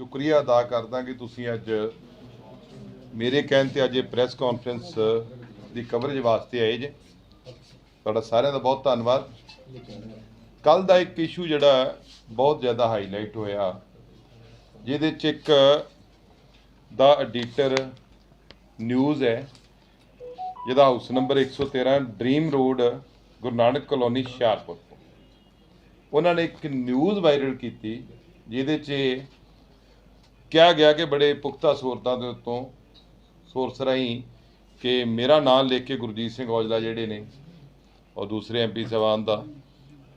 ਸ਼ੁਕਰੀਆ ਅਦਾ ਕਰਦਾ ਕਿ ਤੁਸੀਂ ਅੱਜ ਮੇਰੇ ਕਹਿਣ ਤੇ ਅੱਜ ਇਹ ਪ੍ਰੈਸ ਕਾਨਫਰੰਸ ਦੀ ਕਵਰੇਜ ਵਾਸਤੇ ਆਏ ਜੇ। ਤੁਹਾਡਾ ਸਾਰਿਆਂ ਦਾ ਬਹੁਤ ਧੰਨਵਾਦ। ਕੱਲ ਦਾ ਇੱਕ ਇਸ਼ੂ ਜਿਹੜਾ ਬਹੁਤ ਜ਼ਿਆਦਾ ਹਾਈਲਾਈਟ ਹੋਇਆ, ਜਿਹਦੇ ਚ ਇੱਕ ਦਾ ਐਡੀਟਰ ਨਿਊਜ਼ ਹੈ, ਜਿਹਦਾ house number 113 dream road Guru Nanak colony Hoshiarpur ਤੋਂ। ਉਹਨਾਂ ਨੇ ਇੱਕ ਨਿਊਜ਼ ਵਾਇਰਲ ਕੀਤੀ, ਜਿਹਦੇ 'ਚ ਕਿਹਾ ਗਿਆ ਕਿ ਬੜੇ ਪੁਖਤਾ ਸੂਰਤਾਂ ਦੇ ਉੱਤੋਂ ਸੋਰਸ ਰਾਹੀਂ ਕਿ ਮੇਰਾ ਨਾਮ ਲਿਖ ਕੇ ਗੁਰਜੀਤ ਸਿੰਘ ਔਜਲਾ ਜਿਹੜੇ ਨੇ ਔਰ ਦੂਸਰੇ ਐਮਪੀ ਸਾਹਿਬਾਨ ਦਾ,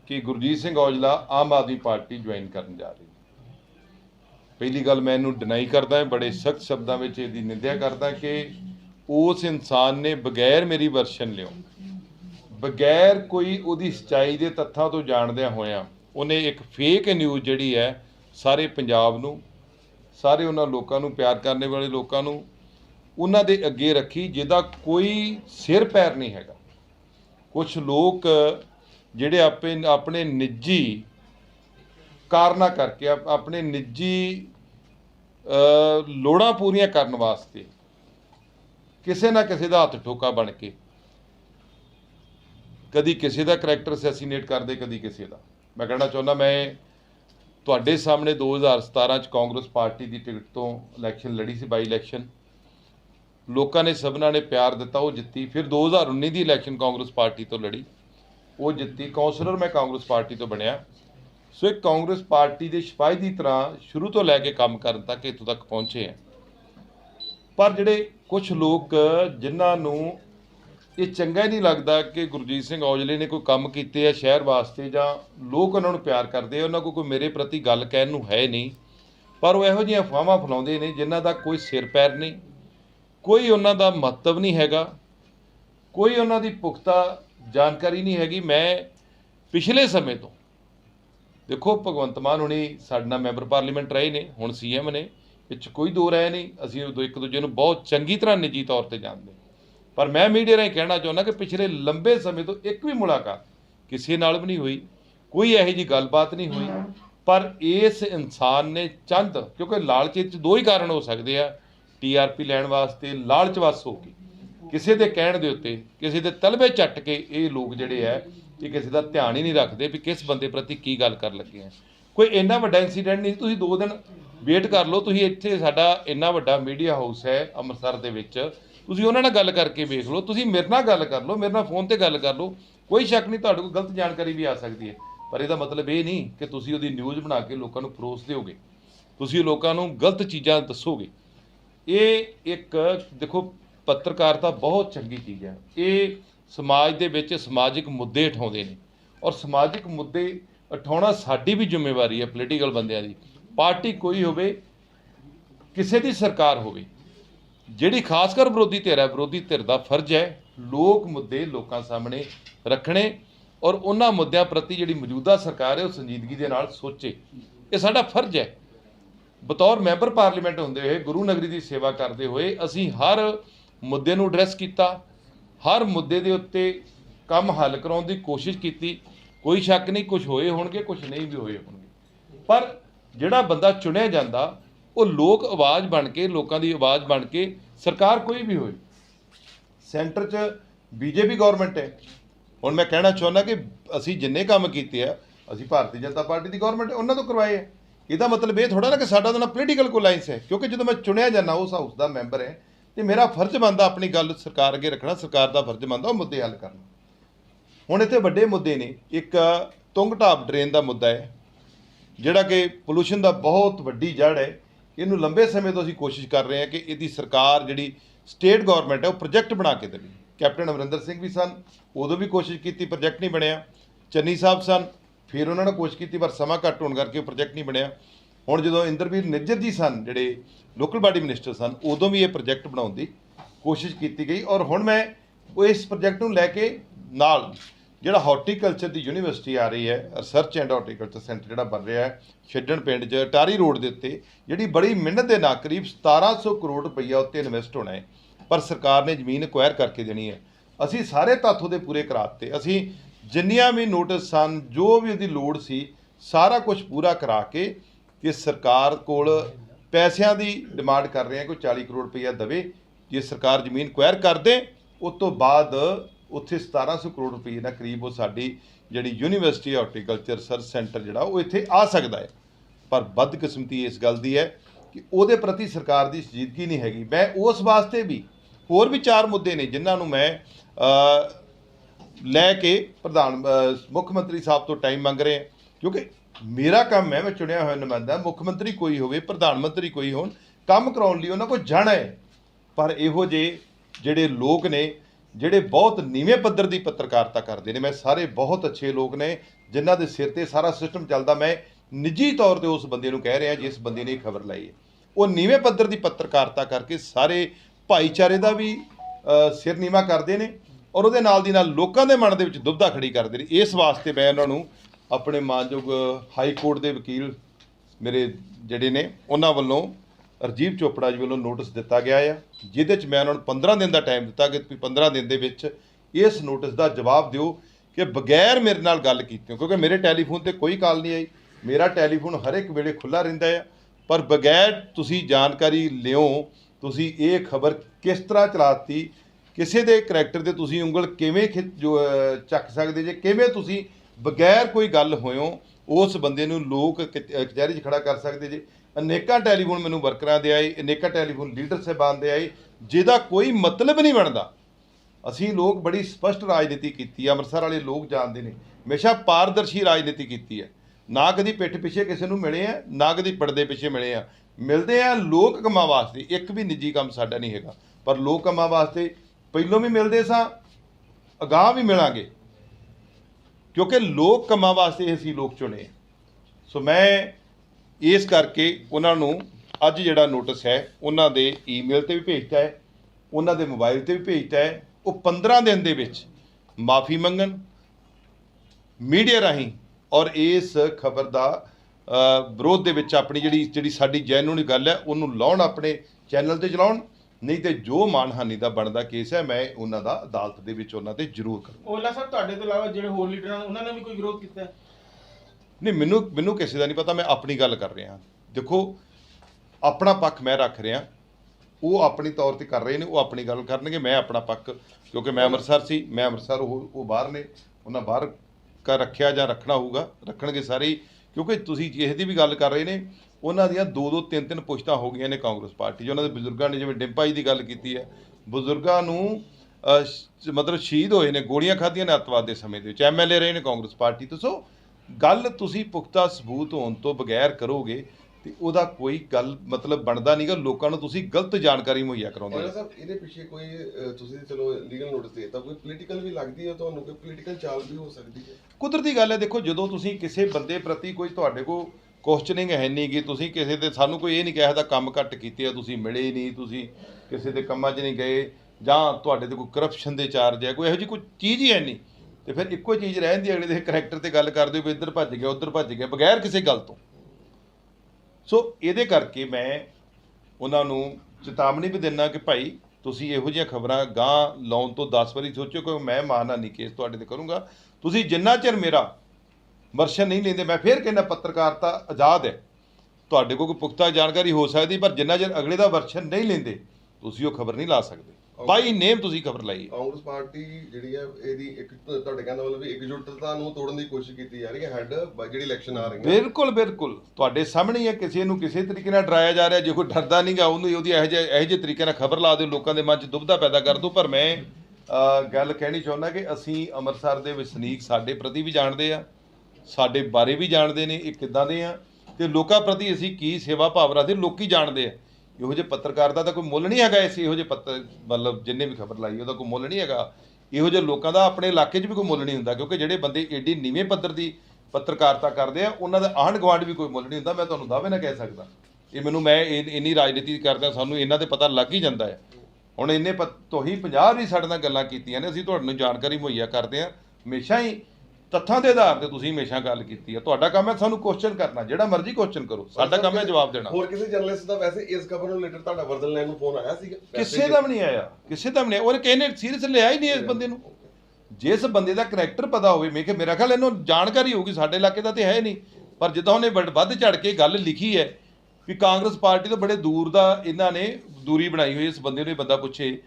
ਕਿ ਗੁਰਜੀਤ ਸਿੰਘ ਔਜਲਾ ਆਮ ਆਦਮੀ ਪਾਰਟੀ ਜੁਆਇਨ ਕਰਨ ਜਾ ਰਹੀ ਪਹਿਲੀ ਗੱਲ ਮੈਂ ਇਹਨੂੰ ਡਿਨਾਈ ਕਰਦਾ ਹਾਂ, ਬੜੇ ਸਖਤ ਸ਼ਬਦਾਂ ਵਿੱਚ ਇਹਦੀ ਨਿੰਦਿਆ ਕਰਦਾ ਕਿ ਉਸ ਇਨਸਾਨ ਨੇ ਬਗੈਰ ਮੇਰੀ ਵਰਸ਼ਨ ਲਿਓ, ਬਗੈਰ ਕੋਈ ਉਹਦੀ ਸਚਾਈ ਦੇ ਤੱਥਾਂ ਤੋਂ ਜਾਣਦਿਆਂ ਹੋਇਆਂ ਉਹਨੇ ਇੱਕ ਫੇਕ ਨਿਊਜ਼ ਜਿਹੜੀ ਹੈ ਸਾਰੇ ਪੰਜਾਬ ਨੂੰ ਸਾਰੇ ਉਹਨਾਂ ਲੋਕਾਂ ਨੂੰ, ਪਿਆਰ ਕਰਨ ਵਾਲੇ ਲੋਕਾਂ ਨੂੰ, ਉਹਨਾਂ ਦੇ ਅੱਗੇ ਰੱਖੀ, ਜਿਹਦਾ ਕੋਈ ਸਿਰ ਪੈਰ ਨਹੀਂ ਹੈਗਾ। ਕੁਝ ਲੋਕ ਜਿਹੜੇ ਆਪੇ, ਆਪਣੇ ਨਿੱਜੀ ਕਾਰਨਾ ਕਰਕੇ ਆਪਣੇ ਨਿੱਜੀ ਲੋੜਾਂ ਪੂਰੀਆਂ ਕਰਨ ਵਾਸਤੇ ਕਿਸੇ ਨਾ ਕਿਸੇ ਦਾ ਹੱਥ ਠੋਕਾ ਬਣ ਕੇ, ਕਦੀ ਕਿਸੇ ਦਾ ਕਰੈਕਟਰ ਅਸੈਸੀਨੇਟ ਕਰਦੇ, ਕਦੀ ਕਿਸੇ ਦਾ। ਮੈਂ ਕਹਿਣਾ ਚਾਹੁੰਦਾ, ਮੈਂ ਤੁਹਾਡੇ ਸਾਹਮਣੇ 2017 ਚ ਕਾਂਗਰਸ ਪਾਰਟੀ ਦੀ ਟਿਕਟ ਤੋਂ ਇਲੈਕਸ਼ਨ ਲੜੀ ਸੀ ਬਾਈ ਇਲੈਕਸ਼ਨ ਲੋਕਾਂ ਨੇ ਸਭਨਾਂ ਨੇ ਪਿਆਰ ਦਿੱਤਾ, ਉਹ ਜਿੱਤੀ। ਫਿਰ 2019 ਦੀ ਇਲੈਕਸ਼ਨ ਕਾਂਗਰਸ ਪਾਰਟੀ ਤੋਂ ਲੜੀ। ਉਹ ਜਿੱਤੀ। ਕਾਉਂਸਲਰ ਮੈਂ ਕਾਂਗਰਸ ਪਾਰਟੀ ਤੋਂ ਬਣਿਆ। ਸੋ ਇੱਕ ਕਾਂਗਰਸ ਪਾਰਟੀ ਦੇ ਸਿਪਾਹੀ ਦੀ ਤਰ੍ਹਾਂ ਸ਼ੁਰੂ ਤੋਂ ਲੈ ਕੇ ਕੰਮ ਕਰਨ ਤੱਕ ਇੱਥੋਂ ਤੱਕ ਪਹੁੰਚੇ ਆ। ਪਰ ਜਿਹੜੇ ਕੁਝ ਲੋਕ ਜਿਨ੍ਹਾਂ ਨੂੰ ਇਹ ਚੰਗਾ ਹੀ ਨਹੀਂ ਲੱਗਦਾ ਕਿ ਗੁਰਜੀਤ ਸਿੰਘ ਔਜਲੇ ਨੇ ਕੋਈ ਕੰਮ ਕੀਤੇ ਆ ਸ਼ਹਿਰ ਵਾਸਤੇ ਜਾਂ ਲੋਕ ਉਹਨਾਂ ਨੂੰ ਪਿਆਰ ਕਰਦੇ ਆ, ਉਹਨਾਂ ਕੋਲ ਕੋਈ ਮੇਰੇ ਪ੍ਰਤੀ ਗੱਲ ਕਹਿਣ ਨੂੰ ਹੈ ਨਹੀਂ। ਪਰ ਉਹ ਇਹੋ ਜਿਹੀਆਂ ਅਫਵਾਹਾਂ ਫੈਲਾਉਂਦੇ ਨੇ ਜਿਨ੍ਹਾਂ ਦਾ ਕੋਈ ਸਿਰ ਪੈਰ ਨਹੀਂ। ਕੋਈ ਉਹਨਾਂ ਦਾ ਮਹੱਤਵ ਨਹੀਂ ਹੈਗਾ। ਕੋਈ ਉਹਨਾਂ ਦੀ ਪੁਖਤਾ ਜਾਣਕਾਰੀ ਨਹੀਂ ਹੈਗੀ। ਮੈਂ ਪਿਛਲੇ ਸਮੇਂ ਤੋਂ ਦੇਖੋ, ਭਗਵੰਤ ਮਾਨ ਹੁਣੀ ਸਾਡੇ ਨਾਲ ਮੈਂਬਰ ਪਾਰਲੀਮੈਂਟ ਰਹੇ ਨੇ, ਹੁਣ ਸੀਐਮ ਨੇ, ਵਿੱਚ ਕੋਈ ਦੋ ਰਾਏ ਨਹੀਂ। ਅਸੀਂ ਉਹ ਇੱਕ ਦੂਜੇ ਨੂੰ ਬਹੁਤ ਚੰਗੀ ਤਰ੍ਹਾਂ ਨਿੱਜੀ ਤੌਰ ਤੇ ਜਾਣਦੇ ਪਰ ਮੈਂ ਮੀਡੀਆ ਰਾਹੀਂ ਕਹਿਣਾ ਚਾਹੁੰਦਾ ਕਿ ਪਿਛਲੇ ਲੰਬੇ ਸਮੇਂ ਤੋਂ ਇੱਕ ਵੀ ਮੁਲਾਕਾਤ ਕਿਸੇ ਨਾਲ ਵੀ ਨਹੀਂ ਹੋਈ, ਕੋਈ ਇਹੋ ਜੀ ਗੱਲਬਾਤ ਨਹੀਂ ਹੋਈ। ਪਰ ਇਸ ਇਨਸਾਨ ਨੇ ਚੰਦ, ਕਿਉਂਕਿ ਲਾਲਚ ਵਿੱਚ ਦੋ ਹੀ ਕਾਰਨ ਹੋ ਸਕਦੇ ਆ ਟੀਆਰਪੀ ਲੈਣ ਵਾਸਤੇ ਲਾਲਚ ਵਸ ਹੋ ਕੇ, ਕਿਸੇ ਦੇ ਕਹਿਣ ਦੇ ਉੱਤੇ, ਕਿਸੇ ਦੇ ਤਲਬੇ ਚੱਟ ਕੇ ਇਹ ਲੋਕ ਜਿਹੜੇ ਆ, ਇਹ ਕਿਸੇ ਦਾ ਧਿਆਨ ਹੀ ਨਹੀਂ ਰੱਖਦੇ ਵੀ ਕਿਸ ਬੰਦੇ ਪ੍ਰਤੀ ਕੀ ਗੱਲ ਕਰਨ ਲੱਗੇ ਆ। ਕੋਈ ਇੰਨਾ ਵੱਡਾ ਇਨਸੀਡੈਂਟ ਨਹੀਂ, ਤੁਸੀਂ ਦੋ ਦਿਨ ਵੇਟ ਕਰ ਲਓ, ਤੁਸੀਂ ਇੱਥੇ ਸਾਡਾ ਇੰਨਾ ਵੱਡਾ ਮੀਡੀਆ ਹਾਊਸ ਹੈ ਅੰਮ੍ਰਿਤਸਰ ਦੇ ਵਿੱਚ ਤੁਸੀਂ ਉਹਨਾਂ ਨਾਲ ਗੱਲ ਕਰਕੇ ਵੇਖ ਲਓ, ਤੁਸੀਂ ਮੇਰੇ ਨਾਲ ਗੱਲ ਕਰ ਲਓ, ਮੇਰੇ ਨਾਲ ਫੋਨ ਤੇ ਗੱਲ ਕਰ ਲਓ, ਕੋਈ ਸ਼ੱਕ ਨਹੀਂ ਤੁਹਾਡੇ ਕੋਲ ਗਲਤ ਜਾਣਕਾਰੀ ਵੀ ਆ ਸਕਦੀ ਹੈ। ਪਰ ਇਹਦਾ ਮਤਲਬ ਇਹ ਨਹੀਂ ਕਿ ਤੁਸੀਂ ਉਹਦੀ ਨਿਊਜ਼ ਬਣਾ ਕੇ ਲੋਕਾਂ ਨੂੰ ਪਰੋਸ ਦਿਓਗੇ। ਤੁਸੀਂ ਲੋਕਾਂ ਨੂੰ ਗਲਤ ਚੀਜ਼ਾਂ ਦੱਸੋਗੇ। ਇਹ ਇੱਕ, ਦੇਖੋ, ਪੱਤਰਕਾਰਤਾ ਬਹੁਤ ਚੰਗੀ ਚੀਜ਼ ਹੈ। ਇਹ ਸਮਾਜ ਦੇ ਵਿੱਚ ਸਮਾਜਿਕ ਮੁੱਦੇ ਉਠਾਉਂਦੇ ਨੇ। ਔਰ ਸਮਾਜਿਕ ਮੁੱਦੇ ਉਠਾਉਣਾ ਸਾਡੀ ਵੀ ਜ਼ਿੰਮੇਵਾਰੀ ਹੈ ਪੋਲੀਟੀਕਲ ਬੰਦਿਆਂ ਦੀ। ਪਾਰਟੀ ਕੋਈ ਹੋਵੇ, ਕਿਸੇ ਦੀ ਸਰਕਾਰ ਹੋਵੇ ਜਿਹੜੀ ਖਾਸ ਕਰ ਵਿਰੋਧੀ ਧਿਰ ਹੈ, ਵਿਰੋਧੀ ਧਿਰ ਦਾ ਫਰਜ਼ ਹੈ ਲੋਕ ਮੁੱਦੇ ਲੋਕਾਂ ਸਾਹਮਣੇ ਰੱਖਣੇ ਔਰ ਉਹਨਾਂ ਮੁੱਦਿਆਂ ਪ੍ਰਤੀ ਜਿਹੜੀ ਮੌਜੂਦਾ ਸਰਕਾਰ ਹੈ ਉਹ ਸੰਜੀਦਗੀ ਦੇ ਨਾਲ ਸੋਚੇ। ਇਹ ਸਾਡਾ ਫਰਜ਼ ਹੈ। ਬਤੌਰ ਮੈਂਬਰ ਪਾਰਲੀਮੈਂਟ ਹੁੰਦੇ ਹੋਏ, ਗੁਰੂ ਨਗਰੀ ਦੀ ਸੇਵਾ ਕਰਦੇ ਹੋਏ ਅਸੀਂ ਹਰ ਮੁੱਦੇ ਨੂੰ ਐਡਰੈਸ ਕੀਤਾ, ਹਰ ਮੁੱਦੇ ਦੇ ਉੱਤੇ ਕੰਮ ਹੱਲ ਕਰਾਉਣ ਦੀ ਕੋਸ਼ਿਸ਼ ਕੀਤੀ। ਕੋਈ ਸ਼ੱਕ ਨਹੀਂ ਕੁਝ ਹੋਏ ਹੋਣਗੇ ਕੁਝ ਨਹੀਂ ਵੀ ਹੋਏ ਹੋਣਗੇ। ਪਰ ਜਿਹੜਾ ਬੰਦਾ ਚੁਣਿਆ ਜਾਂਦਾ ਉਹ ਲੋਕ ਆਵਾਜ਼ ਬਣ ਕੇ, ਲੋਕਾਂ ਦੀ ਆਵਾਜ਼ ਬਣ ਕੇ ਸਰਕਾਰ ਕੋਈ ਵੀ ਹੋਵੇ। ਸੈਂਟਰ 'ਚ ਬੀਜੇਪੀ ਗਵਰਨਮੈਂਟ ਹੈ। ਹੁਣ ਮੈਂ ਕਹਿਣਾ ਚਾਹੁੰਦਾ ਕਿ ਅਸੀਂ ਜਿੰਨੇ ਕੰਮ ਕੀਤੇ ਆ, ਅਸੀਂ ਭਾਰਤੀ ਜਨਤਾ ਪਾਰਟੀ ਦੀ ਗਵਰਨਮੈਂਟ ਉਹਨਾਂ ਤੋਂ ਕਰਵਾਏ ਆ। ਇਹਦਾ ਮਤਲਬ ਇਹ ਥੋੜਾ ਨਾ ਕਿ ਸਾਡਾ ਤਾਂ ਪੋਲੀਟੀਕਲ ਕੋ ਲਾਈਨਸ ਹੈ, ਕਿਉਂਕਿ ਜਦੋਂ ਮੈਂ ਚੁਣਿਆ ਜਾਂਦਾ ਉਸ ਹਾਊਸ ਦਾ ਮੈਂਬਰ ਹੈ, ਤੇ ਮੇਰਾ ਫਰਜ਼ ਬਣਦਾ ਆਪਣੀ ਗੱਲ ਸਰਕਾਰ ਅੱਗੇ ਰੱਖਣਾ, ਸਰਕਾਰ ਦਾ ਫਰਜ਼ ਬਣਦਾ ਉਹ ਮੁੱਦੇ ਹੱਲ ਕਰਨਾ। ਹੁਣ ਇੱਥੇ ਵੱਡੇ ਮੁੱਦੇ ਨੇ, ਇੱਕ ਤੁੰਗ ਡਰੇਨ ਦਾ ਮੁੱਦਾ ਹੈ, ਜਿਹੜਾ ਕਿ ਪੋਲੂਸ਼ਨ ਦਾ ਬਹੁਤ ਵੱਡੀ ਜੜ ਹੈ ਇਹਨੂੰ ਲੰਬੇ ਸਮੇਂ ਤੋਂ ਅਸੀਂ ਕੋਸ਼ਿਸ਼ ਕਰ ਰਹੇ ਹਾਂ ਕਿ ਇਹਦੀ ਸਰਕਾਰ ਜਿਹੜੀ ਸਟੇਟ ਗਵਰਨਮੈਂਟ ਹੈ ਉਹ ਪ੍ਰੋਜੈਕਟ ਬਣਾ ਕੇ ਦੇਵੇ। ਕੈਪਟਨ ਅਮਰਿੰਦਰ ਸਿੰਘ ਵੀ ਸਨ, ਉਦੋਂ ਵੀ ਕੋਸ਼ਿਸ਼ ਕੀਤੀ ਪ੍ਰੋਜੈਕਟ ਨਹੀਂ ਬਣਿਆ। ਚੰਨੀ ਸਾਹਿਬ ਸਨ, ਫਿਰ ਉਹਨਾਂ ਨੇ ਕੋਸ਼ਿਸ਼ ਕੀਤੀ, ਪਰ ਸਮਾਂ ਘੱਟ ਹੋਣ ਕਰਕੇ ਉਹ ਪ੍ਰੋਜੈਕਟ ਨਹੀਂ ਬਣਿਆ। ਹੁਣ ਜਦੋਂ ਇੰਦਰਵੀਰ ਨਿੱਜਰ ਜੀ ਸਨ, ਜਿਹੜੇ ਲੋਕਲ ਬਾਡੀ ਮਿਨਿਸਟਰ ਸਨ, ਉਦੋਂ ਵੀ ਇਹ ਪ੍ਰੋਜੈਕਟ ਬਣਾਉਣ ਦੀ ਕੋਸ਼ਿਸ਼ ਕੀਤੀ ਗਈ। ਔਰ ਹੁਣ ਮੈਂ ਉਹ ਇਸ ਪ੍ਰੋਜੈਕਟ ਨੂੰ ਲੈ ਕੇ ਨਾਲ ਜਿਹੜਾ ਹਾਰਟੀਕਲਚਰ ਦੀ ਯੂਨੀਵਰਸਿਟੀ ਆ ਰਹੀ ਹੈ ਰਿਸਰਚ ਐਂਡ ਹਾਰਟੀਕਲਚਰ ਸੈਂਟਰ ਜਿਹੜਾ ਬਣ ਰਿਹਾ ਹੈ, ਛੱਡਣ ਪਿੰਡ 'ਚ ਟਾਰੀ ਰੋਡ ਦੇ ਉੱਤੇ, ਜਿਹੜੀ ਬੜੀ ਮਿਹਨਤ ਦੇ ਨਾਲ ਕਰੀਬ 1700 ਕਰੋੜ ਰੁਪਈਆ ਉੱਤੇ ਇਨਵੈਸਟ ਹੋਣਾ ਹੈ, ਪਰ ਸਰਕਾਰ ਨੇ ਜ਼ਮੀਨ ਐਕਵਾਇਰ ਕਰਕੇ ਦੇਣੀ ਹੈ। ਅਸੀਂ ਸਾਰੇ ਤੱਥ ਉਹਦੇ ਪੂਰੇ ਕਰਾਤੇ। ਅਸੀਂ ਜਿੰਨੀਆਂ ਵੀ ਨੋਟਿਸ ਸਨ, ਜੋ ਵੀ ਉਹਦੀ ਲੋੜ ਸੀ, ਸਾਰਾ ਕੁਝ ਪੂਰਾ ਕਰਾ ਕੇ ਕਿ ਸਰਕਾਰ ਕੋਲ ਪੈਸਿਆਂ ਦੀ ਡਿਮਾਂਡ ਕਰ ਰਹੇ ਆ ਕੋਈ 40 ਕਰੋੜ ਰੁਪਈਆ ਦੇਵੇ, ਜੇ ਸਰਕਾਰ ਜ਼ਮੀਨ ਕੁਐਰ ਕਰ ਦੇ, ਉਸ ਤੋਂ ਬਾਅਦ ਉੱਥੇ 1700 ਕਰੋੜ ਰੁਪਏ ਦਾ ਕਰੀਬ ਉਹ ਸਾਡੀ ਜਿਹੜੀ ਯੂਨੀਵਰਸਿਟੀ ਹਾਰਟੀਕਲਚਰ ਰਿਸਰਚ ਸੈਂਟਰ ਜਿਹੜਾ, ਉਹ ਇੱਥੇ ਆ ਸਕਦਾ ਹੈ। ਪਰ ਬਦਕਿਸਮਤੀ ਇਸ ਗੱਲ ਦੀ ਹੈ ਕਿ ਉਹਦੇ ਪ੍ਰਤੀ ਸਰਕਾਰ ਦੀ ਸੰਜੀਦਗੀ ਨਹੀਂ ਹੈਗੀ। ਮੈਂ ਉਸ ਵਾਸਤੇ ਵੀ ਹੋਰ ਵੀ ਚਾਰ ਮੁੱਦੇ ਨੇ ਜਿਨ੍ਹਾਂ ਨੂੰ ਮੈਂ ਲੈ ਕੇ ਪ੍ਰਧਾਨ ਮੁੱਖ ਮੰਤਰੀ ਸਾਹਿਬ ਤੋਂ ਟਾਈਮ ਮੰਗ ਰਹੇ ਹਾਂ। ਕਿਉਂਕਿ ਮੇਰਾ ਕੰਮ ਹੈ, ਮੈਂ ਚੁਣਿਆ ਹੋਇਆ ਨੁਮਾਇੰਦਾ ਮੁੱਖ ਮੰਤਰੀ ਕੋਈ ਹੋਵੇ, ਪ੍ਰਧਾਨ ਮੰਤਰੀ ਕੋਈ ਹੋਣ, ਕੰਮ ਕਰਾਉਣ ਲਈ ਉਹਨਾਂ ਕੋਲ ਜਾਣਾ ਹੈ। ਪਰ ਇਹੋ ਜਿਹੇ ਜਿਹੜੇ ਲੋਕ ਨੇ ਜਿਹੜੇ ਬਹੁਤ ਨੀਵੇਂ ਪੱਧਰ ਦੀ ਪੱਤਰਕਾਰਤਾ ਕਰਦੇ ਨੇ ਮੈਂ ਸਾਰੇ ਬਹੁਤ ਅੱਛੇ ਲੋਕ ਨੇ ਜਿਨ੍ਹਾਂ ਦੇ ਸਿਰ ਤੇ ਸਾਰਾ ਸਿਸਟਮ ਚੱਲਦਾ ਮੈਂ ਨਿੱਜੀ ਤੌਰ ਤੇ ਉਸ ਬੰਦੇ ਨੂੰ ਕਹਿ ਰਿਹਾ ਜਿਸ ਬੰਦੇ ਨੇ ਇਹ ਖਬਰ ਲਾਈ ਹੈ। ਉਹ ਨੀਵੇਂ ਪੱਧਰ ਦੀ ਪੱਤਰਕਾਰਤਾ ਕਰਕੇ ਸਾਰੇ ਭਾਈਚਾਰੇ ਦਾ ਵੀ ਅ, ਸਿਰ ਨੀਵਾ ਕਰਦੇ ਨੇ ਔਰ ਉਹਦੇ ਨਾਲ ਦੀ ਨਾਲ ਲੋਕਾਂ ਦੇ ਮਨ ਦੇ ਵਿੱਚ ਦੁਬਦਾ ਖੜੀ ਕਰਦੇ ਨੇ। ਇਸ ਵਾਸਤੇ ਮੈਂ ਉਹਨਾਂ ਨੂੰ ਆਪਣੇ ਮਾਨਯੋਗ ਹਾਈ ਕੋਰਟ ਦੇ ਵਕੀਲ ਮੇਰੇ ਜਿਹੜੇ ਨੇ ਉਹਨਾਂ ਵੱਲੋਂ ਰਜੀਵ ਚੋਪੜਾ ਜੀ ਵੱਲੋਂ ਨੋਟਿਸ ਦਿੱਤਾ ਗਿਆ ਆ, ਜਿਹਦੇ ਚ ਮੈਂ ਉਹਨਾਂ ਨੂੰ 15 ਦਿਨ ਦਾ ਟਾਈਮ ਦਿੱਤਾ ਕਿ ਤੁਸੀਂ 15 ਦਿਨ ਦੇ ਵਿੱਚ ਇਸ ਨੋਟਿਸ ਦਾ ਜਵਾਬ ਦਿਓ ਕਿ ਬਗੈਰ ਮੇਰੇ ਨਾਲ ਗੱਲ ਕੀਤੇ, ਕਿਉਂਕਿ ਮੇਰੇ ਟੈਲੀਫੋਨ ਤੇ ਕੋਈ ਕਾਲ ਨਹੀਂ ਆਈ, ਮੇਰਾ ਟੈਲੀਫੋਨ ਹਰ ਇੱਕ ਵੇਲੇ ਖੁੱਲਾ ਰਹਿੰਦਾ ਆ, ਪਰ ਬਗੈਰ ਤੁਸੀਂ ਜਾਣਕਾਰੀ ਲਿਓ, ਤੁਸੀਂ ਇਹ ਖਬਰ ਕਿਸ ਤਰ੍ਹਾਂ ਚਲਾਤੀ, ਕਿਸੇ ਦੇ ਕਰੈਕਟਰ ਤੇ ਤੁਸੀਂ ਉਂਗਲ ਕਿਵੇਂ ਖਿ- ਜੋ ਚੱਕ ਸਕਦੇ ਜੇ, ਕਿਵੇਂ ਤੁਸੀਂ ਬਗੈਰ ਕੋਈ ਗੱਲ ਹੋਇਓ, ਉਸ ਬੰਦੇ ਨੂੰ ਲੋਕ ਕ- ਕਚਹਿਰੀ 'ਚ ਖੜਾ ਕਰ ਸਕਦੇ ਜੇ ਅਨੇਕਾਂ ਟੈਲੀਫੋਨ ਮੈਨੂੰ ਵਰਕਰਾਂ ਦੇ ਆਏ, ਅਨੇਕਾਂ ਟੈਲੀਫੋਨ ਲੀਡਰ ਸਾਹਿਬਾਨ ਦੇ ਆਏ, ਜਿਹਦਾ ਕੋਈ ਮਤਲਬ ਨਹੀਂ ਬਣਦਾ। ਅਸੀਂ ਲੋਕ ਬੜੀ ਸਪਸ਼ਟ ਰਾਜਨੀਤੀ ਕੀਤੀ ਹੈ ਅੰਮ੍ਰਿਤਸਰ ਵਾਲੇ ਲੋਕ ਜਾਣਦੇ ਨੇ। ਹਮੇਸ਼ਾ ਪਾਰਦਰਸ਼ੀ ਰਾਜਨੀਤੀ ਕੀਤੀ ਹੈ। ਨਾ ਕਦੀ ਪਿੱਠ ਪਿੱਛੇ ਕਿਸੇ ਨੂੰ ਮਿਲੇ ਆ, ਨਾ ਕਦੀ ਪਰਦੇ ਪਿੱਛੇ ਮਿਲੇ ਆ। ਮਿਲਦੇ ਆ ਲੋਕ ਕੰਮਾਂ ਵਾਸਤੇ, ਇੱਕ ਵੀ ਨਿੱਜੀ ਕੰਮ ਸਾਡਾ ਨਹੀਂ ਹੈਗਾ। ਪਰ ਲੋਕ ਕੰਮਾਂ ਵਾਸਤੇ ਪਹਿਲੋਂ ਵੀ ਮਿਲਦੇ ਸਾਂ, ਅਗਾਹ ਵੀ ਮਿਲਾਂਗੇ। ਕਿਉਂਕਿ ਲੋਕ ਕੰਮਾਂ ਵਾਸਤੇ ਅਸੀਂ ਲੋਕ ਚੁਣੇ। ਸੋ ਮੈਂ ਇਸ ਕਰਕੇ ਉਹਨਾਂ ਨੂੰ ਅੱਜ ਜਿਹੜਾ ਨੋਟਿਸ ਹੈ, ਉਹਨਾਂ ਦੇ ਈਮੇਲ ਤੇ ਵੀ ਭੇਜਤਾ ਹੈ, ਉਹਨਾਂ ਦੇ ਮੋਬਾਈਲ ਤੇ ਵੀ ਭੇਜਤਾ ਹੈ। ਉਹ 15 ਦਿਨ ਦੇ ਵਿੱਚ ਮਾਫੀ ਮੰਗਣ ਮੀਡੀਆ ਰਾਹੀਂ ਔਰ ਇਸ ਖਬਰ ਦਾ ਵਿਰੋਧ ਦੇ ਵਿੱਚ ਆਪਣੀ ਜਿਹੜੀ ਜਿਹੜੀ ਸਾਡੀ ਜੈਨੂਨ ਗੱਲ ਹੈ, ਉਹਨੂੰ ਲਾਉਣ ਆਪਣੇ ਚੈਨਲ ਤੇ ਚਲਾਉਣ। ਨਹੀਂ ਤੇ ਜੋ ਮਾਨਹਾਨੀ ਦਾ ਬਣਦਾ ਕੇਸ ਹੈ, ਮੈਂ ਉਹਨਾਂ ਦਾ ਅਦਾਲਤ ਦੇ ਵਿੱਚ ਉਹਨਾਂ ਤੇ ਜ਼ਰੂਰ ਕਰਾਂਗਾ। ਓਲਾ ਸਾਹਿਬ, ਤੁਹਾਡੇ ਤੋਂ ਇਲਾਵਾ ਜਿਹੜੇ ਹੋਰ ਲੀਡਰਾਂ ਹਨ, ਉਹਨਾਂ ਨੇ ਵੀ ਕੋਈ ਵਿਰੋਧ ਕੀਤਾ ਹੈ? ਨਹੀਂ, ਮੈਨੂੰ ਮੈਨੂੰ ਕਿਸੇ ਦਾ ਨਹੀਂ ਪਤਾ, ਮੈਂ ਆਪਣੀ ਗੱਲ ਕਰ ਰਿਹਾ। ਦੇਖੋ, ਆਪਣਾ ਪੱਖ ਮੈਂ ਰੱਖ ਰਿਹਾ। ਉਹ ਆਪਣੀ ਤੌਰ ਤੇ ਕਰ ਰਹੇ ਨੇ, ਉਹ ਆਪਣੀ ਗੱਲ ਕਰਨਗੇ, ਮੈਂ ਆਪਣਾ ਪੱਖ, ਕਿਉਂਕਿ ਮੈਂ ਅੰਮ੍ਰਿਤਸਰ ਸੀ, ਮੈਂ ਅੰਮ੍ਰਿਤਸਰ, ਉਹ ਉਹ ਬਾਹਰ ਨੇ, ਉਹਨਾਂ ਬਾਹਰ ਕਰ ਰੱਖਿਆ ਜਾਂ ਰੱਖਣਾ ਹੋਊਗਾ, ਰੱਖਣਗੇ ਸਾਰੇ ਹੀ, ਕਿਉਂਕਿ ਤੁਸੀਂ ਜਿਹੇ ਦੀ ਵੀ ਗੱਲ ਕਰ ਰਹੇ ਨੇ, ਉਹਨਾਂ ਦੀਆਂ ਦੋ ਦੋ, ਤਿੰਨ ਤਿੰਨ ਪੁਸ਼ਤਾਂ ਹੋ ਗਈਆਂ ਨੇ ਕਾਂਗਰਸ ਪਾਰਟੀ 'ਚ, ਉਹਨਾਂ ਦੇ ਬਜ਼ੁਰਗਾਂ ਨੇ, ਜਿਵੇਂ ਡਿੰਪਾ ਜੀ ਦੀ ਗੱਲ ਕੀਤੀ ਹੈ, ਬਜ਼ੁਰਗਾਂ ਨੂੰ ਮਤਲਬ ਸ਼ਹੀਦ ਹੋਏ ਨੇ, ਗੋਲੀਆਂ ਖਾਧੀਆਂ ਨੇ ਅੱਤਵਾਦ ਦੇ ਸਮੇਂ ਦੇ ਵਿੱਚ ਐਮਐਲਏ ਰਹੇ ਨੇ ਕਾਂਗਰਸ ਪਾਰਟੀ ਤੋਂ ਸੋ ਗੱਲ ਤੁਸੀਂ ਪੁਖਤਾ ਸਬੂਤ ਹੋਣ ਤੋਂ ਬਗੈਰ ਕਰੋਗੇ ਤੇ ਉਹਦਾ ਕੋਈ ਗੱਲ ਮਤਲਬ ਬਣਦਾ ਨਹੀਂਗਾ ਲੋਕਾਂ ਨੂੰ ਤੁਸੀਂ ਗਲਤ ਜਾਣਕਾਰੀ ਮੁਹੱਈਆ ਕਰਾਉਂਦੇ ਹੋ। ਸਾਹਿਬ ਇਹਦੇ ਪਿੱਛੇ ਕੋਈ ਤੁਸੀਂ ਚਲੋ ਲੀਗਲ ਨੋਟਿਸ ਦੇਤਾ ਕੋਈ ਪੋਲੀਟੀਕਲ ਵੀ ਲੱਗਦੀ ਹੈ ਤੁਹਾਨੂੰ ਕੋਈ ਪੋਲੀਟੀਕਲ ਚਾਲ ਵੀ ਹੋ ਸਕਦੀ ਹੈ? ਕੁਦਰਤੀ ਗੱਲ ਹੈ ਦੇਖੋ ਜਦੋਂ ਤੁਸੀਂ ਕਿਸੇ ਬੰਦੇ ਪ੍ਰਤੀ ਕੋਈ ਤੁਹਾਡੇ ਕੋਲ ਕੁਐਸਚਨਿੰਗ ਹੈ ਨਹੀਂ ਗੀ ਤੁਸੀਂ ਕਿਸੇ ਦੇ ਸਾਨੂੰ ਕੋਈ ਇਹ ਨਹੀਂ ਕਿਹਾ ਦਾ ਕੰਮ ਘੱਟ ਕੀਤੇ ਆ ਤੁਸੀਂ ਮਿਲੇ ਨਹੀਂ ਤੁਸੀਂ ਕਿਸੇ ਦੇ ਕੰਮਾਂ 'ਚ ਨਹੀਂ ਗਏ ਜਾਂ ਤੁਹਾਡੇ ਤੇ ਕੋਈ ਕਰਪਸ਼ਨ ਦੇ ਚਾਰਜ ਹੈ ਕੋਈ ਇਹੋ ਜਿਹੀ ਕੋਈ ਚੀਜ਼ ਹੀ ਹੈ ਨਹੀਂ ਤੇ ਫਿਰ ਇੱਕੋ ਚੀਜ਼ ਰਹਿੰਦੀ ਹੈ ਅਗਲੇ ਦੇ ਕਰੈਕਟਰ ਤੇ ਗੱਲ ਕਰਦੇ ਹੋ ਵੀ ਇੱਧਰ ਭੱਜ ਗਿਆ, ਉੱਧਰ ਭੱਜ ਗਿਆ, ਬਗੈਰ ਕਿਸੇ ਗੱਲ ਤੋਂ। ਸੋ ਇਹਦੇ ਕਰਕੇ ਮੈਂ ਉਹਨਾਂ ਨੂੰ ਚੇਤਾਵਨੀ ਵੀ ਦਿੰਦਾ ਕਿ ਭਾਈ, ਤੁਸੀਂ ਇਹੋ ਜਿਹੀਆਂ ਖਬਰਾਂ ਗਾਂ ਲਾਉਣ ਤੋਂ 10 ਵਾਰੀ ਸੋਚੋ ਕਿ ਮੈਂ ਮਾਨਹਾਨੀ ਕੇਸ ਤੁਹਾਡੇ ਤੇ ਕਰੂੰਗਾ। ਤੁਸੀਂ ਜਿੰਨਾ ਚਿਰ ਮੇਰਾ ਵਰਸ਼ਨ ਨਹੀਂ ਲੈਂਦੇ, ਮੈਂ ਫੇਰ ਕਹਿੰਦਾ ਪੱਤਰਕਾਰਤਾ ਆਜ਼ਾਦ ਹੈ। ਤੁਹਾਡੇ ਕੋਲ ਕੋਈ ਪੁਖਤਾ ਜਾਣਕਾਰੀ ਹੋ ਸਕਦੀ, ਪਰ ਜਿੰਨਾ ਚਿਰ ਅਗਲੇ ਦਾ ਵਰਸ਼ਨ ਨਹੀਂ ਲੈਂਦੇ, ਤੁਸੀਂ ਉਹ ਖਬਰ ਨਹੀਂ ਲਾ ਸਕਦੇ। ਬਾਈ ਨੇਮ ਤੁਸੀਂ ਖਬਰ ਲਾਈ ਹੈ। ਕਾਂਗਰਸ ਪਾਰਟੀ ਜਿਹੜੀ ਹੈ ਇਹਦੀ ਇੱਕ ਤੁਹਾਡੇ ਕਹਿੰਦਾ ਮਤਲਬ ਵੀ ਇਕਜੁੱਟਤਾ ਨੂੰ ਤੋੜਨ ਦੀ ਕੋਸ਼ਿਸ਼ ਕੀਤੀ ਜਾ ਰਹੀ ਹੈ ਹੈਡ ਜਿਹੜੀ ਇਲੈਕਸ਼ਨ ਆ ਰਹੀ ਹੈ ਬਿਲਕੁਲ ਬਿਲਕੁਲ। ਤੁਹਾਡੇ ਸਾਹਮਣੇ ਹੀ ਹੈ ਕਿਸੇ ਨੂੰ ਕਿਸੇ ਤਰੀਕੇ ਨਾਲ ਡਰਾਇਆ ਜਾ ਰਿਹਾ ਜੇ ਕੋਈ ਡਰਦਾ ਨਹੀਂਗਾ ਉਹਨੂੰ ਹੀ ਉਹਦੀ ਇਹੋ ਜਿਹੇ ਇਹੋ ਜਿਹੇ ਤਰੀਕੇ ਨਾਲ ਖਬਰ ਲਾ ਦਿਓ ਲੋਕਾਂ ਦੇ ਮਨ 'ਚ ਦੁਬਦਾ ਪੈਦਾ ਕਰ ਦਿਓ। ਪਰ ਮੈਂ ਗੱਲ ਕਹਿਣੀ ਚਾਹੁੰਦਾ ਕਿ ਅਸੀਂ ਅੰਮ੍ਰਿਤਸਰ ਦੇ ਵਸਨੀਕ ਸਾਡੇ ਪ੍ਰਤੀ ਵੀ ਜਾਣਦੇ ਆ ਸਾਡੇ ਬਾਰੇ ਵੀ ਜਾਣਦੇ ਨੇ ਇਹ ਕਿੱਦਾਂ ਦੇ ਆ ਤੇ ਲੋਕਾਂ ਪ੍ਰਤੀ ਅਸੀਂ ਕੀ ਸੇਵਾ ਭਾਵਨਾ ਦੇ ਲੋਕੀ ਜਾਣਦੇ ਆ। ਇਹੋ ਜਿਹੇ ਪੱਤਰਕਾਰਤਾ ਦਾ ਕੋਈ ਮੁੱਲ ਨਹੀਂ ਹੈਗਾ ਇਸ ਇਹੋ ਜਿਹੇ ਪੱਤਰ, ਮਤਲਬ ਜਿੰਨੇ ਵੀ ਖਬਰ ਲਾਈ, ਉਹਦਾ ਕੋਈ ਮੁੱਲ ਨਹੀਂ ਹੈਗਾ। ਇਹੋ ਜਿਹੇ ਲੋਕਾਂ ਦਾ ਆਪਣੇ ਇਲਾਕੇ 'ਚ ਵੀ ਕੋਈ ਮੁੱਲ ਨਹੀਂ ਹੁੰਦਾ, ਕਿਉਂਕਿ ਜਿਹੜੇ ਬੰਦੇ ਏਡੀ ਨੀਵੇਂ ਪੱਧਰ ਦੀ ਪੱਤਰਕਾਰਤਾ ਕਰਦੇ ਆ, ਉਹਨਾਂ ਦਾ ਆਂਢ ਗੁਆਂਢ ਵੀ ਕੋਈ ਮੁੱਲ ਨਹੀਂ ਹੁੰਦਾ, ਮੈਂ ਤੁਹਾਨੂੰ ਦਾਅਵੇ ਨਾਲ ਕਹਿ ਸਕਦਾ। ਇਹ ਮੈਨੂੰ ਮੈਂ ਇਹ- ਇੰਨੀ ਰਾਜਨੀਤੀ ਕਰਦਾ, ਸਾਨੂੰ ਇਹਨਾਂ ਤੇ ਪਤਾ ਲੱਗ ਹੀ ਜਾਂਦਾ ਹੈ। ਹੁਣ ਇੰਨੇ ਪ- ਤੁਸੀਂ 50 ਵੀ ਸਾਡੇ ਨਾਲ ਗੱਲਾਂ ਕੀਤੀਆਂ ਨੇ, ਅਸੀਂ ਤੁਹਾਨੂੰ ਜਾਣਕਾਰੀ ਮੁਹੱਈਆ ਕਰਦੇ ਆ ਹਮੇਸ਼ਾ ਹੀ ਤੱਥਾਂ ਦੇ ਆਧਾਰ ਤੇ ਤੁਸੀਂ ਹਮੇਸ਼ਾ ਗੱਲ ਕੀਤੀ ਹੈ ਤੁਹਾਡਾ ਕੰਮ ਹੈ ਸਾਨੂੰ ਕੁਐਸਚਨ ਕਰਨਾ ਜਿਹੜਾ ਮਰਜ਼ੀ ਕੁਐਸਚਨ ਕਰੋ ਸਾਡਾ ਕੰਮ ਹੈ ਜਵਾਬ ਦੇਣਾ। ਹੋਰ ਕਿਸੇ ਜਰਨਲਿਸਟ ਦਾ ਵੈਸੇ ਇਸ ਖਬਰ ਨੂੰ ਰਿਲੇਟਡ ਤੁਹਾਡਾ ਵਰਦਨ ਲੈਣ ਨੂੰ ਫੋਨ ਆਇਆ ਸੀਗਾ? ਕਿਸੇ ਦਾ ਵੀ ਨਹੀਂ ਆਇਆ ਕਿਸੇ ਦਾ ਵੀ ਨਹੀਂ। ਉਹਨੇ ਕਿਸੇ ਨੇ ਸੀਰੀਅਸ ਲਿਆ ਹੀ ਨਹੀਂ ਇਸ ਬੰਦੇ ਨੂੰ। ਜਿਸ ਬੰਦੇ ਦਾ ਕਰੈਕਟਰ ਪਤਾ ਹੋਵੇ ਮੈਂ ਕਿ ਮੇਰਾ ਖਿਆਲ ਇਹਨੂੰ ਜਾਣਕਾਰੀ ਹੋਊਗੀ ਸਾਡੇ ਇਲਾਕੇ ਦਾ ਤੇ ਹੈ ਨਹੀਂ। ਪਰ ਜਿੱਦਾਂ ਉਹਨੇ ਵੱਧ ਝੜ ਕੇ ਗੱਲ ਲਿਖੀ ਹੈ ਵੀ ਕਾਂਗਰਸ ਪਾਰਟੀ ਤੋਂ ਬੜੇ ਦੂਰ ਦਾ ਇਹਨਾਂ ਨੇ ਦੂਰੀ ਬਣਾਈ ਹੋਈ ਇਸ ਬੰਦੇ ਨੂੰ ਇਹ ਬੰਦਾ ਪੁੱਛੇ।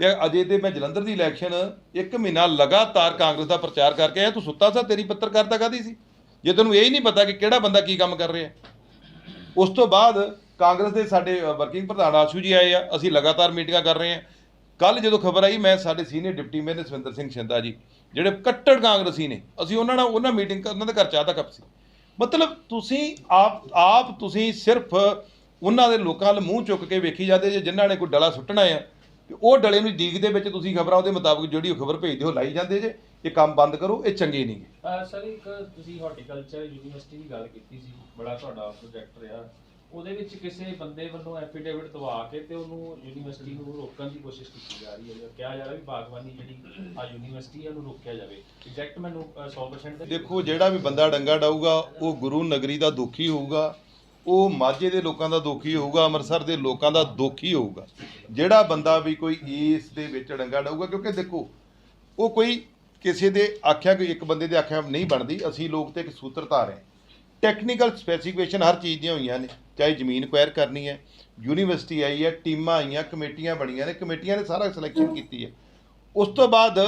ਤੇ ਅਜੇ ਤੇ ਮੈਂ ਜਲੰਧਰ ਦੀ ਇਲੈਕਸ਼ਨ ਇੱਕ ਮਹੀਨਾ ਲਗਾਤਾਰ ਕਾਂਗਰਸ ਦਾ ਪ੍ਰਚਾਰ ਕਰਕੇ ਆਇਆ। ਤੂੰ ਸੁੱਤਾ ਸਾ, ਤੇਰੀ ਪੱਤਰਕਾਰਤਾ ਕਾਦੀ ਸੀ? ਜੇ ਤੈਨੂੰ ਇਹ ਹੀ ਨਹੀਂ ਪਤਾ ਕਿ ਕਿਹੜਾ ਬੰਦਾ ਕੀ ਕੰਮ ਕਰ ਰਿਹਾ ਉਸ ਤੋਂ ਬਾਅਦ ਕਾਂਗਰਸ ਦੇ ਸਾਡੇ ਵਰਕਿੰਗ ਪ੍ਰਧਾਨ ਆਸ਼ੂ ਜੀ ਆਏ ਆ। ਅਸੀਂ ਲਗਾਤਾਰ ਮੀਟਿੰਗਾਂ ਕਰ ਰਹੇ ਹਾਂ। ਕੱਲ ਜਦੋਂ ਖਬਰ ਆਈ, ਮੈਂ ਸਾਡੇ senior deputy mayor Swinder Singh Shinda ji, ਜਿਹੜੇ ਕੱਟੜ ਕਾਂਗਰਸੀ ਨੇ, ਅਸੀਂ ਉਹਨਾਂ ਨਾਲ ਉਹਨਾਂ ਮੀਟਿੰਗ, ਉਹਨਾਂ ਦੇ ਘਰ ਚਾਹ ਦਾ ਕੱਪ ਸੀ। ਮਤਲਬ ਤੁਸੀਂ ਆਪ ਆਪ ਤੁਸੀਂ ਸਿਰਫ ਉਹਨਾਂ ਦੇ ਲੋਕਾਂ ਵੱਲ ਮੂੰਹ ਚੁੱਕ ਕੇ ਵੇਖੀ ਜਾਂਦੇ ਜੇ ਜਿਨ੍ਹਾਂ ਨੇ ਕੋਈ ਡਲਾ ਸੁੱਟਣਾ ਆ ਤੇ ਉਹ ਡਲੇ ਨੂੰ ਡੀਕ ਦੇ ਵਿੱਚ ਤੁਸੀਂ ਖਬਰਾਂ ਉਹਦੇ ਮੁਤਾਬਕ ਜਿਹੜੀ ਖਬਰ ਭੇਜਦੇ ਹੋ ਲਾਈ ਜਾਂਦੇ ਜੇ ਇਹ ਕੰਮ ਬੰਦ ਕਰੋ ਇਹ ਚੰਗੇ ਨਹੀਂ ਸਰ ਇੱਕ ਤੁਸੀਂ ਹਾਰਟੀਕਲਚਰ ਯੂਨੀਵਰਸਿਟੀ ਦੀ ਗੱਲ ਕੀਤੀ ਸੀ ਬੜਾ ਤੁਹਾਡਾ ਪ੍ਰੋਜੈਕਟ ਰਿਹਾ। ਉਹਦੇ ਵਿੱਚ ਕਿਸੇ ਬੰਦੇ ਵੱਲੋਂ ਐਫੀਡੇਵਿਟ ਦਵਾ ਕੇ ਤੇ ਉਹਨੂੰ ਯੂਨੀਵਰਸਿਟੀ ਨੂੰ ਰੋਕਣ ਦੀ ਕੋਸ਼ਿਸ਼ ਕੀਤੀ ਜਾ ਰਹੀ ਹੈ ਕਿਹਾ ਜਾ ਰਿਹਾ ਵੀ ਬਾਗਬਾਨੀ ਜਿਹੜੀ ਆ ਯੂਨੀਵਰਸਿਟੀ ਹੈ ਉਹਨੂੰ ਰੋਕਿਆ ਜਾਵੇ। ਐਗਜ਼ੈਕਟ ਮੈਨੂੰ ਅਹ, 100% ਦੇ ਦੇਖੋ ਜਿਹੜਾ ਵੀ ਬੰਦਾ ਡੰਗਾ ਡਾਊਗਾ ਉਹ ਗੁਰੂ ਨਗਰੀ ਦਾ ਦੁਖੀ ਹੋਊਗਾ। ਉਹ ਮਾਝੇ ਦੇ ਲੋਕਾਂ ਦਾ ਦੁਖੀ ਹੋਊਗਾ, ਅੰਮ੍ਰਿਤਸਰ ਦੇ ਲੋਕਾਂ ਦਾ ਦੁਖੀ ਹੋਊਗਾ। ਜਿਹੜਾ ਬੰਦਾ ਵੀ ਕੋਈ ਇਸ ਦੇ ਵਿੱਚ ਡੰਗਾ ਡਾਊਗਾ, ਕਿਉਂਕਿ ਦੇਖੋ, ਉਹ ਕੋਈ ਕਿਸੇ ਦੇ ਆਖਿਆ, ਕੋਈ ਇੱਕ ਬੰਦੇ ਦੇ ਆਖਿਆ ਨਹੀਂ ਬਣਦੀ। ਅਸੀਂ ਲੋਕ ਤੇ ਇੱਕ ਸੂਤਰਧਾਰ ਹੈ। ਟੈਕਨੀਕਲ ਸਪੈਸੀਫਿਕੇਸ਼ਨ ਹਰ ਚੀਜ਼ ਦੀਆਂ ਹੋਈਆਂ ਨੇ, ਚਾਹੇ ਜ਼ਮੀਨ ਕੁਐਰ ਕਰਨੀ ਹੈ ਯੂਨੀਵਰਸਿਟੀ ਆਈ ਹੈ, ਟੀਮਾਂ ਆਈਆਂ, ਕਮੇਟੀਆਂ ਬਣੀਆਂ ਨੇ, ਕਮੇਟੀਆਂ ਨੇ ਸਾਰਾ ਸਿਲੈਕਸ਼ਨ ਕੀਤੀ ਹੈ। ਉਸ ਤੋਂ ਬਾਅਦ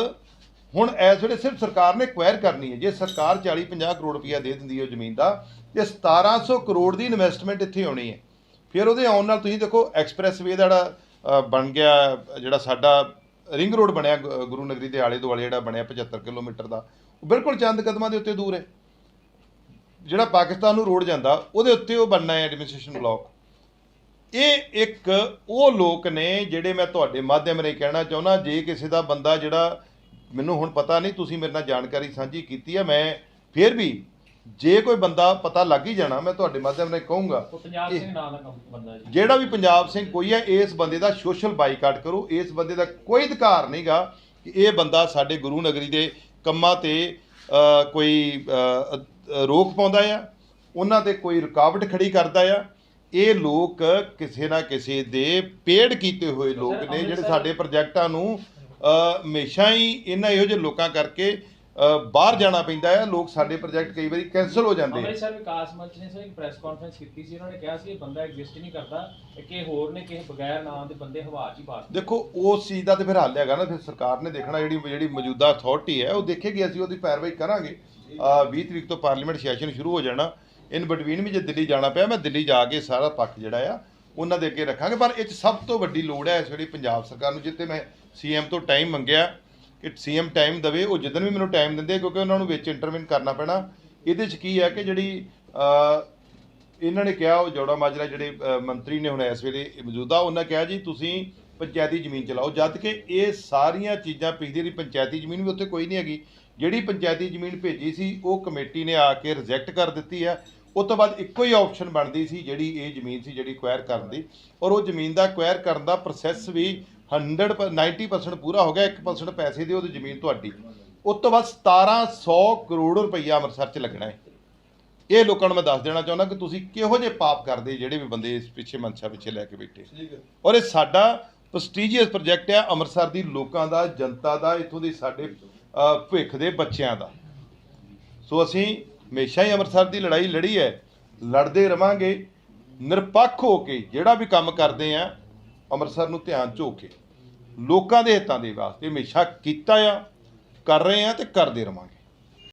ਹੁਣ ਇਸ ਵੇਲੇ ਸਿਰਫ ਸਰਕਾਰ ਨੇ ਕੁਐਰ ਕਰਨੀ ਹੈ। ਜੇ ਸਰਕਾਰ 40 50 ਕਰੋੜ ਰੁਪਇਆ ਦੇ ਦਿੰਦੀ ਹੈ ਉਹ ਜ਼ਮੀਨ ਦਾ, ਤੇ 1700 ਕਰੋੜ ਦੀ ਇਨਵੈਸਟਮੈਂਟ ਇੱਥੇ ਆਉਣੀ ਹੈ। ਫਿਰ ਉਹਦੇ ਆਉਣ ਨਾਲ ਤੁਸੀਂ ਦੇਖੋ ਐਕਸਪ੍ਰੈਸਵੇ ਦਾ ਜਿਹੜਾ ਬਣ ਗਿਆ, ਜਿਹੜਾ ਸਾਡਾ ਰਿੰਗ ਰੋਡ ਬਣਿਆ, ਗੁ- ਗੁਰੂ ਨਗਰੀ ਦੇ ਆਲੇ ਦੁਆਲੇ ਜਿਹੜਾ ਬਣਿਆ 75 ਕਿਲੋਮੀਟਰ ਦਾ, ਉਹ ਬਿਲਕੁਲ ਚੰਦ ਕਦਮਾਂ ਦੇ ਉੱਤੇ ਦੂਰ ਹੈ। ਜਿਹੜਾ ਪਾਕਿਸਤਾਨ ਨੂੰ ਰੋਡ ਜਾਂਦਾ, ਉਹਦੇ ਉੱਤੇ ਉਹ ਬਣਨਾ ਹੈ ਐਡਮਿਨਿਸਟ੍ਰੇਸ਼ਨ ਬਲਾਕ ਇਹ ਇੱਕ ਉਹ ਲੋਕ ਨੇ ਜਿਹੜੇ ਮੈਂ ਤੁਹਾਡੇ ਮਾਧਿਅਮ ਰਾਹੀਂ ਕਹਿਣਾ ਚਾਹੁੰਦਾ, ਜੇ ਕਿਸੇ ਦਾ ਬੰਦਾ ਜਿਹੜਾ ਮੈਨੂੰ ਹੁਣ ਪਤਾ ਨਹੀਂ ਤੁਸੀਂ ਮੇਰੇ ਨਾਲ ਜਾਣਕਾਰੀ ਸਾਂਝੀ ਕੀਤੀ ਹੈ ਮੈਂ ਫਿਰ ਵੀ ਜੇ ਕੋਈ ਬੰਦਾ ਪਤਾ ਲੱਗ ਹੀ ਜਾਣਾ ਮੈਂ ਤੁਹਾਡੇ ਮਾਧਿਅਮ ਰਾਹੀਂ ਕਹੂੰਗਾ ਉਹ ਪੰਜਾਬ ਇਹ- ਸਿੰਘ ਨਾਂ ਦਾ ਕੰਮ ਬੰਦਾ ਜੀ। ਜਿਹੜਾ ਵੀ ਪੰਜਾਬ ਸਿੰਘ ਕੋਈ ਹੈ ਇਸ ਬੰਦੇ ਦਾ ਸੋਸ਼ਲ ਬਾਈਕਾਟ ਕਰੋ ਇਸ ਬੰਦੇ ਦਾ ਕੋਈ ਅਧਿਕਾਰ ਨਹੀਂਗਾ ਕਿ ਇਹ ਬੰਦਾ ਸਾਡੇ ਗੁਰੂ ਨਗਰੀ ਦੇ ਕੰਮਾਂ ਤੇ ਅ, ਕੋਈ ਅ, ਅ, ਰੋਕ ਪਾਉਂਦਾ ਆ ਉਹਨਾਂ ਤੇ ਕੋਈ ਰੁਕਾਵਟ ਖੜੀ ਕਰਦਾ ਆ। ਇਹ ਲੋਕ ਕਿਸੇ ਨਾ ਕਿਸੇ ਦੇ ਪੇੜ ਕੀਤੇ ਹੋਏ ਲੋਕ ਨੇ ਜਿਹੜੇ ਸਾਡੇ ਪ੍ਰੋਜੈਕਟਾਂ ਨੂੰ ਹਮੇਸ਼ਾ ਹੀ ਇਹਨਾਂ ਇਹੋ ਜਿਹੇ ਲੋਕਾਂ ਕਰਕੇ ਬਾਹਰ ਜਾਣਾ ਪੈਂਦਾ ਹੈ। ਲੋਕ ਸਾਡੇ ਪ੍ਰੋਜੈਕਟ ਕਈ ਵਾਰੀ ਕੈਨਸਲ ਹੋ ਜਾਂਦੇ ਆ। ਅੰਮ੍ਰਿਤਸਰ ਵਿਕਾਸ ਮੰਚ ਨੇ ਸਰ ਇੱਕ ਪ੍ਰੈਸ ਕਾਨਫਰੰਸ ਕੀਤੀ ਸੀ। ਉਹਨਾਂ ਨੇ ਕਿਹਾ ਸੀ ਇਹ ਬੰਦਾ ਐਗਜ਼ਿਸਟ ਨਹੀਂ ਕਰਦਾ। ਕਿ ਹੋਰ ਨੇ ਕਿਸੇ ਬਗੈਰ ਨਾਂ ਦੇ ਬੰਦੇ ਹਵਾ 'ਚ ਹੀ ਪਾਸ ਦੇਖੋ ਉਸ ਚੀਜ਼ ਦਾ ਤੇ ਫਿਰ ਹੱਲ ਹੈਗਾ ਨਾ। ਫਿਰ ਸਰਕਾਰ ਨੇ ਦੇਖਣਾ ਜਿਹੜੀ ਜਿਹੜੀ ਮੌਜੂਦਾ ਅਥਾਰਟੀ ਹੈ ਉਹ ਦੇਖੇਗੀ ਅਸੀਂ ਉਹਦੀ ਪੈਰਵਾਈ ਕਰਾਂਗੇ। ਆ 20 ਤਰੀਕ ਤੋਂ ਪਾਰਲੀਮੈਂਟ ਸੈਸ਼ਨ ਸ਼ੁਰੂ ਹੋ ਜਾਣਾ। ਇਨ ਬਿਟਵੀਨ ਵੀ ਜੇ ਦਿੱਲੀ ਜਾਣਾ ਪਿਆ ਮੈਂ ਦਿੱਲੀ ਜਾ ਕੇ ਸਾਰਾ ਪੱਖ ਜਿਹੜਾ ਆ ਉਹਨਾਂ ਦੇ ਅੱਗੇ ਰੱਖਾਂਗੇ। ਪਰ ਇਹ 'ਚ ਸਭ ਤੋਂ ਵੱਡੀ ਲੋੜ ਹੈ ਇਸ ਵੇਲੇ ਪੰਜਾਬ ਸਰਕਾਰ ਨੂੰ ਜਿੱਤੇ ਮੈਂ ਸੀਐਮ ਤੋਂ ਟਾਈਮ ਮੰਗਿਆ ਕਿ ਸੀਐਮ ਟਾਈਮ ਦੇਵੇ, ਉਹ ਜਦੋਂ ਵੀ ਮੈਨੂੰ ਟਾਈਮ ਦਿੰਦੇ ਕਿਉਂਕਿ ਉਹਨਾਂ ਨੂੰ ਵਿੱਚ ਇੰਟਰਵਿਨ ਕਰਨਾ ਪੈਣਾ। ਇਹਦੇ 'ਚ ਕੀ ਹੈ ਕਿ ਜਿਹੜੀ ਇਹਨਾਂ ਨੇ ਕਿਹਾ, ਉਹ ਜੋੜਾ ਮਾਜਰਾ ਜਿਹੜੇ ਮੰਤਰੀ ਨੇ ਹੁਣ ਇਸ ਵੇਲੇ ਮੌਜੂਦਾ, ਉਹਨਾਂ ਕਿਹਾ ਜੀ, ਤੁਸੀਂ ਪੰਚਾਇਤੀ ਜ਼ਮੀਨ ਚਲਾਓ, ਜਦ ਕਿ ਇਹ ਸਾਰੀਆਂ ਚੀਜ਼ਾਂ ਪਿਛਲੀ ਦੀ ਪੰਚਾਇਤੀ ਜ਼ਮੀਨ ਵੀ ਉੱਥੇ ਕੋਈ ਨਹੀਂ ਹੈਗੀ। ਜਿਹੜੀ ਪੰਚਾਇਤੀ ਜ਼ਮੀਨ ਭੇਜੀ ਸੀ, ਉਹ ਕਮੇਟੀ ਨੇ ਆ ਕੇ ਰਿਜੈਕਟ ਕਰ ਦਿੱਤੀ ਹੈ ਉਸ ਤੋਂ ਬਾਅਦ ਇੱਕੋ ਹੀ ਆਪਸ਼ਨ ਬਣਦੀ ਸੀ, ਜਿਹੜੀ ਇਹ ਜ਼ਮੀਨ ਸੀ, ਜਿਹੜੀ ਕੁਐਰ ਕਰਨ ਦੀ। ਔਰ ਉਹ ਜ਼ਮੀਨ ਦਾ ਕੁਐਰ ਕਰਨ ਦਾ ਪ੍ਰੋਸੈਸ ਵੀ 100 ਪ- 90% ਪੂਰਾ ਹੋ ਗਿਆ 1% ਪੈਸੇ ਦੇ ਉਹਦੀ ਜ਼ਮੀਨ ਤੁਹਾਡੀ। ਉਸ ਤੋਂ ਬਾਅਦ 1700 ਕਰੋੜ ਰੁਪਈਆ ਅੰਮ੍ਰਿਤਸਰ 'ਚ ਲੱਗਣਾ ਹੈ। ਇਹ ਲੋਕਾਂ ਨੂੰ ਮੈਂ ਦੱਸ ਦੇਣਾ ਚਾਹੁੰਦਾ ਕਿ ਤੁਸੀਂ ਕਿਹੋ ਜਿਹੇ ਪਾਪ ਕਰਦੇ ਜਿਹੜੇ ਵੀ ਬੰਦੇ ਇਸ ਪਿੱਛੇ ਮਨਸ਼ਾ ਪਿੱਛੇ ਲੈ ਕੇ ਬੈਠੇ? ਔਰ ਇਹ ਸਾਡਾ ਪ੍ਰੈਸਟੀਜੀਅਸ ਪ੍ਰੋਜੈਕਟ ਹੈ ਅੰਮ੍ਰਿਤਸਰ ਦੀ ਲੋਕਾਂ ਦਾ ਜਨਤਾ ਦਾ ਇੱਥੋਂ ਦੇ ਸਾਡੇ ਭਵਿੱਖ ਦੇ ਬੱਚਿਆਂ ਦਾ। ਸੋ ਅਸੀਂ ਹਮੇਸ਼ਾ ਹੀ ਅੰਮ੍ਰਿਤਸਰ ਦੀ ਲੜਾਈ ਲੜੀ ਹੈ। ਲੜਦੇ ਰਵਾਂਗੇ ਨਿਰਪੱਖ ਹੋ ਕੇ ਜਿਹੜਾ ਵੀ ਕੰਮ ਕਰਦੇ ਆ ਅੰਮ੍ਰਿਤਸਰ ਨੂੰ ਧਿਆਨ ਝੋ ਕੇ। ਲੋਕਾਂ ਦੇ ਹਿੱਤਾਂ ਦੇ ਵਾਸਤੇ ਹਮੇਸ਼ਾ ਕੀਤਾ ਆ ਕਰ ਰਹੇ ਆ ਤੇ ਕਰਦੇ ਰਵਾਂਗੇ।